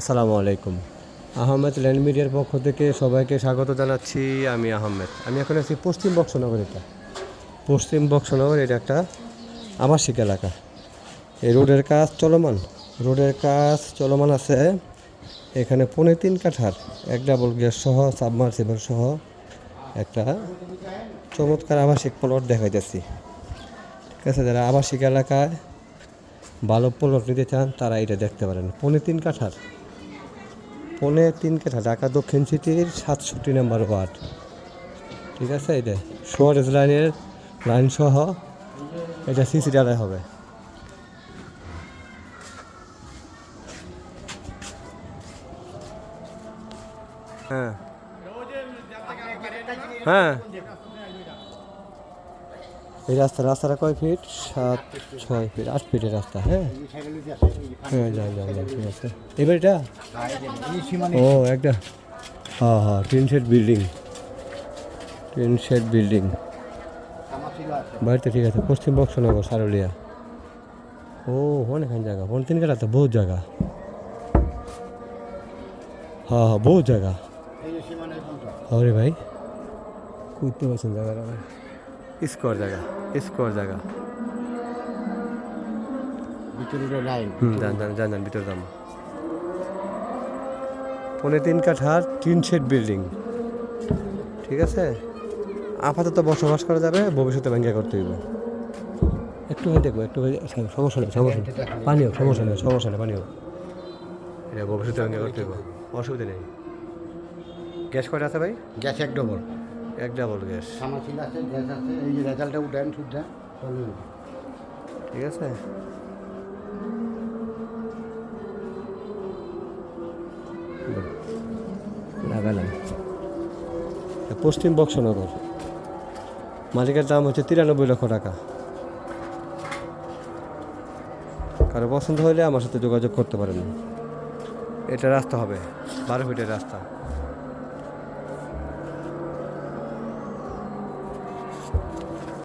আসসালামু আলাইকুম। আহমেদ ল্যান্ড মিডিয়ার পক্ষ থেকে সবাইকে স্বাগত জানাচ্ছি আমি আহমেদ। আমি এখন আছি পশ্চিম বক্সনগর এটা। পশ্চিম বক্সনগর এটা একটা আবাসিক এলাকা। এই রোডের কাজ চলমান। রোডের কাজ চলমান আছে এখানে পৌনে তিন কাঠার, এক ডাবল গ্যাস সহ, সাবমার্সিবল সহ একটা চমৎকার আবাসিক প্লট দেখাইতেছি। ঠিক আছে, যারা আবাসিক এলাকায় ভালো প্লট নিতে চান তারা এটা দেখতে পারেন। পৌনে তিন কাঠার। পৌনে তিন কাঠা ঢাকা দক্ষিণ সিটির সাতষট্টি নাম্বার ওয়ার্ড। ঠিক আছে এটা সোয়ারেজ লাইনের লাইন সহ এটা সিসি ডালায় হবে। হ্যাঁ। হ্যাঁ। এই রাস্তা, রাস্তাটা কয় ফিট? সাত, ছয় ফিট, আট ফিটের রাস্তা হ্যাঁ? হ্যাঁ ঠিক আছে। এবার এটা ও, একটা হ্যাঁ হ্যাঁ tin shed building. Tin shed building. বাড়িতে ঠিক আছে, পশ্চিম বক্সনগর, সারুলিয়া। ও, অনেকখান জায়গা পনেরো তিন কাটা তো, বহুত জায়গা। হ্যাঁ হ্যাঁ বহুত জায়গা। হরে ভাই কুদতে পারছেন জায়গাটা? স্কোয়ার জায়গা স্কোয়ার জায়গা। হুম যান যান যান যান ভিতরে যান পৌনে তিন কাঠার টিন শেড বিল্ডিং। ঠিক আছে? আপাতত বসবাস করা যাবে ভবিষ্যতে ব্যাংকে করতে হইব। একটু হয়ে দেখব একটু সমস্যা নেই সমস্যা নেই পানিও সমস্যা নেই সমস্যা নেই পানিও। এটা ভবিষ্যতে ব্যাংকে করতে হইব। অসুবিধা নেই। গ্যাস কয়টা আছে ভাই? গ্যাস এক ডবল। এক ডাবল গ্যাস সামাসিল আছে গ্যাস আছে এই যে রেজাল্টটা উঠেন সুদ্ধা ঠিক আছে? লাগালাম। পশ্চিম বক্সনগর। মালিকের দাম হচ্ছে তিরানব্বই লক্ষ টাকা। কারও পছন্দ হলে আমার সাথে যোগাযোগ করতে পারেন। এটা রাস্তা হবে বারো ফিটের রাস্তা।